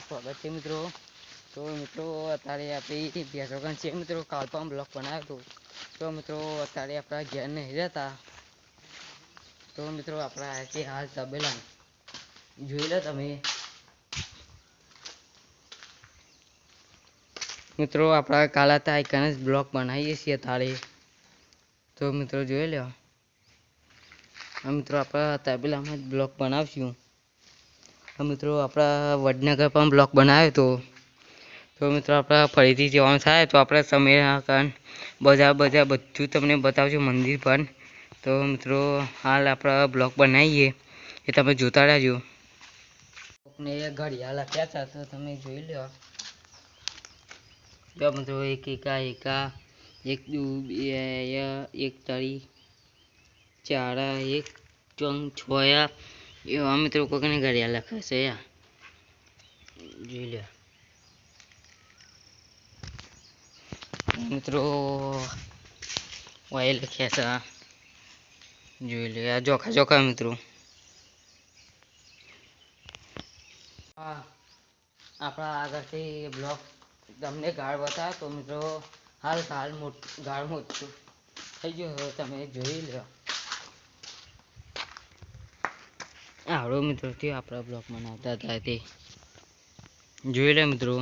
તમારું મિત્રો, તો મિત્રો અત્યારે આપણી ભેસોગન છે મિત્રો, કાલ બ્લોગ બનાવ્યો હતો. તો મિત્રો અત્યારે આપણા ઘેર નહીં રહેતા. તો મિત્રો આપણા છે હાલ તબેલા. જોઈ લો તમે. મિત્રો આપણા કાલ હતા આઈકન જ બ્લોક બનાવીએ છીએ તારે તો મિત્રો જોઈ લો. મિત્રો આપણા તબેલામાં જ બ્લોક બનાવશું. મિત્રો આપણા વડનગર પણ બ્લોક બનાવ્યો હતો તો મિત્રો આપણા ફરીથી જવાનું થાય તો આપણે સમય બજાર બજાર બધું તમને બતાવજો મંદિર પણ. તો મિત્રો હાલ આપણા બ્લોક બનાવીએ. એ તમે જોતા રહેજો. ને ઘડિયાળ આપ્યા હતા તો તમે જોઈ લો જો મિત્રો એક એકા એકા, એક દુ બે, એક તળી ચાર, એક ચોંગ છોયા એવા મિત્રો કોકને ઘડિયાળ લખે છે યાર જોઈ લો મિત્રો વાય લખ્યા છે જોઈ લો આ જોખા જોખા મિત્રો હા આપણા આગળથી બ્લોક તમને ગાળ બતાવે તો મિત્રો હાલ ગાળ મોટ ગાળ મોટું થઈ ગયું હવે તમે જોઈ લો આવડો મિત્રો થયો આપણા બ્લોક બનાવતા હતા તે જોઈ લે મિત્રો.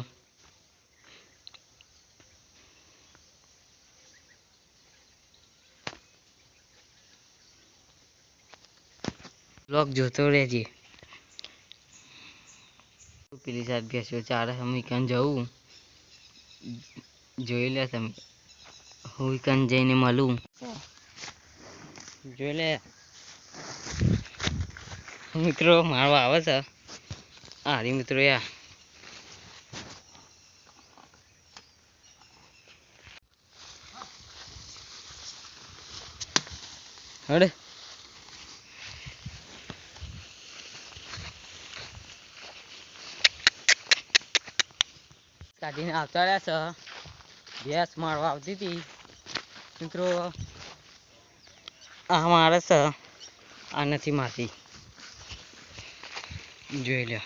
બ્લોક જોતો રહેજે. પેલી સાહેબ બેસ્યો ચારે અમે કાન જવું જોઈ લે તમે. હું કાન જઈને મળું. જોઈ લે. મિત્રો મારવા આવે છે. હારી મિત્રો, યા. હડે. કાઢીને આવતા રહ્યા છે. ગેસ મારવા આવતી હતી. મિત્રો, આ મારે છે. આ નથી મારતી. જોઈ લો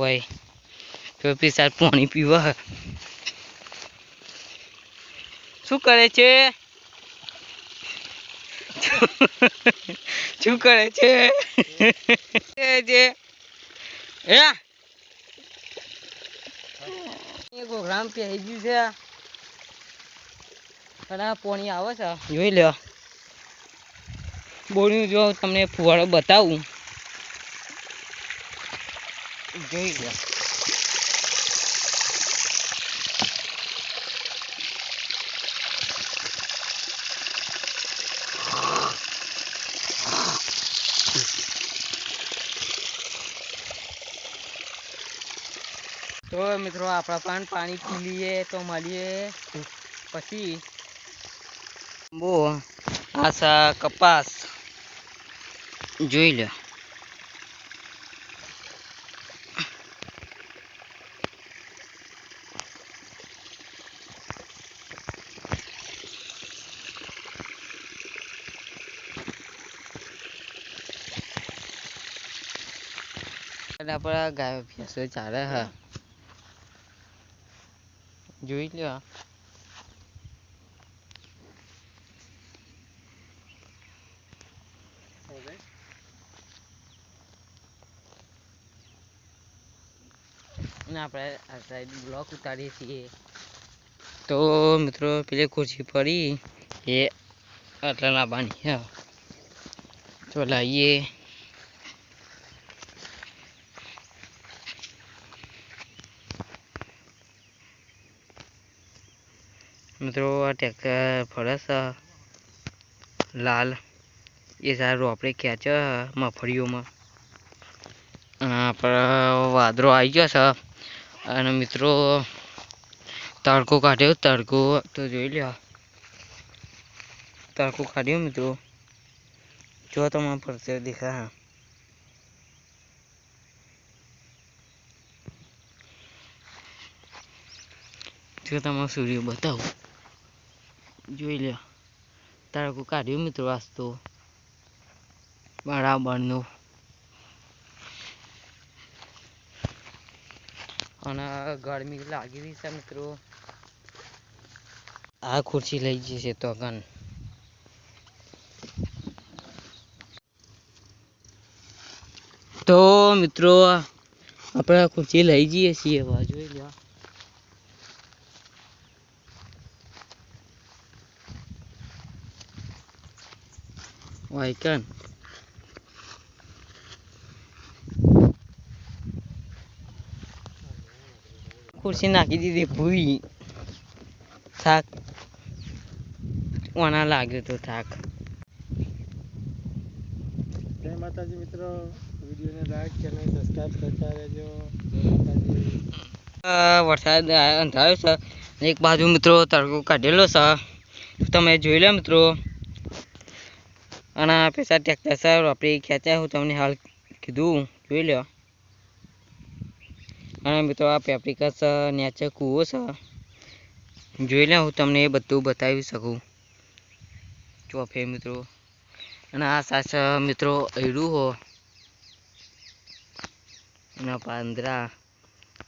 ભાઈ. ટોપી સાર પાણી પીવા. શું કરે છે? શું કરે છે? જે. એ. પ્રોગ્રામ પહેરી ગયું છે. આ પાણી આવે છે. જોઈ લો બોર્ડનું જો તમને ફુવારો બતાવું. જોઈ લો. તો મિત્રો આપણા પણ પાણી પી લઈએ તો મળીએ. પછી બો આશા કપાસ. જોઈ લો આપણા ગાય ભેંસો ચાલે હા જોઈ લો ને આપણે આ સાઈડ બ્લોક ઉતારીએ છીએ. તો મિત્રો, પેલી ખુરશી પડી. એ આટલા લાવવાની હા. તો લાવીએ મિત્રો, આ ટ્રેક્ટર ફરસ લાલ. એ સારું આપણે ખેંચ મફળીઓમાં. અને આપણે વાદળો આવી ગયો છે. અને મિત્રો તડકો કાઢ્યો તડકો તો જોઈ લો તડકો કાઢ્યો મિત્રો જો તમારે પડશે દેખા જો તમારે સૂર્ય બતાવું જોઈ લો તડકો કાઢ્યો મિત્રો આજ તો બરાબરનો અને ગરમી લાગી રહી છે મિત્રો. આ ખુરશી લઈ જશે તો ગન તો મિત્રો, આપણે આ ખુરશી લઈ જઈએ છીએ. જોઈ લો. વાયકન ખુરશી નાખી દીધી ભૂઈ થાક. વાના લાગ્યો તો થાક. જય માતાજી મિત્રો વિડીયોને લાઈક ચેનલ સબસ્ક્રાઇબ કરતા રહેજો. વરસાદ અંધાર્યો છે. એક બાજુ મિત્રો તડકો કાઢેલો છે. તમે જોઈ લો મિત્રો. અને પૈસા ટ્રેક્ટર સર આપણે ખેંચ્યા હું તમને હાલ કીધું. જોઈ લો અને મિત્રો, આ પેપ્રિકા નેચર નીચે કૂવો છે. જોઈ લે, હું તમને એ બધું બતાવી શકું. ચોફે મિત્રો. અને આ સાસ, મિત્રો અડ્યું હો. અને પાંદરા.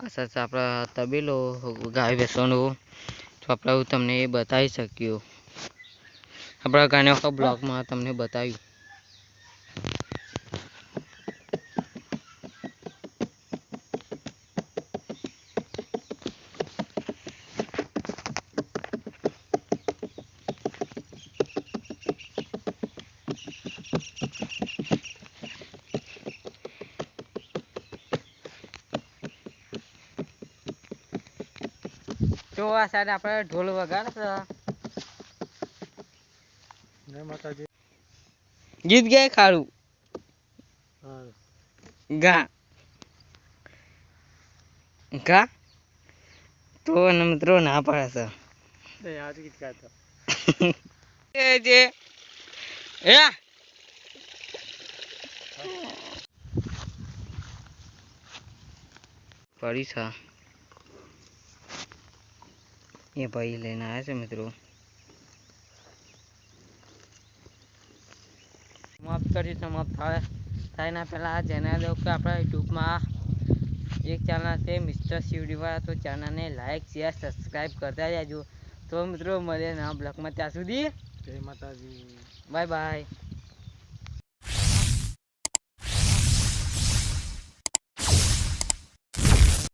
આ સાથે આપણા તબેલો, ગાય બેસવાનો તો આપણે હું તમને એ બતાવી શક્યો. આપણા ઘણી વખત બ્લોગમાં તમને બતાવ્યું. તો આ સાઈડ આપણે ઢોલ વગાડશે માતાજી. ગીત ગાય ખાડું ગા. ગા? તો એને મિત્રો ના પાડે એ આજ ગીત ગાતો. છે એ જે. એ પડી છે. એ ભાઈ લઈને આવ્યા છે મિત્રો. સમાપ્ત કરી સમાપ્ત થાય. થાય ના પહેલાં જેના દઉં કે આપણા યુટ્યુબમાં એક ચેનલ છે મિસ્ટર શિવડીવાળા. તો ચેનલને લાઈક શેર સબસ્ક્રાઈબ કરતા જાજો તો મિત્રો મળે ના બ્લોકમાં ત્યાં સુધી જય માતાજી. Bye bye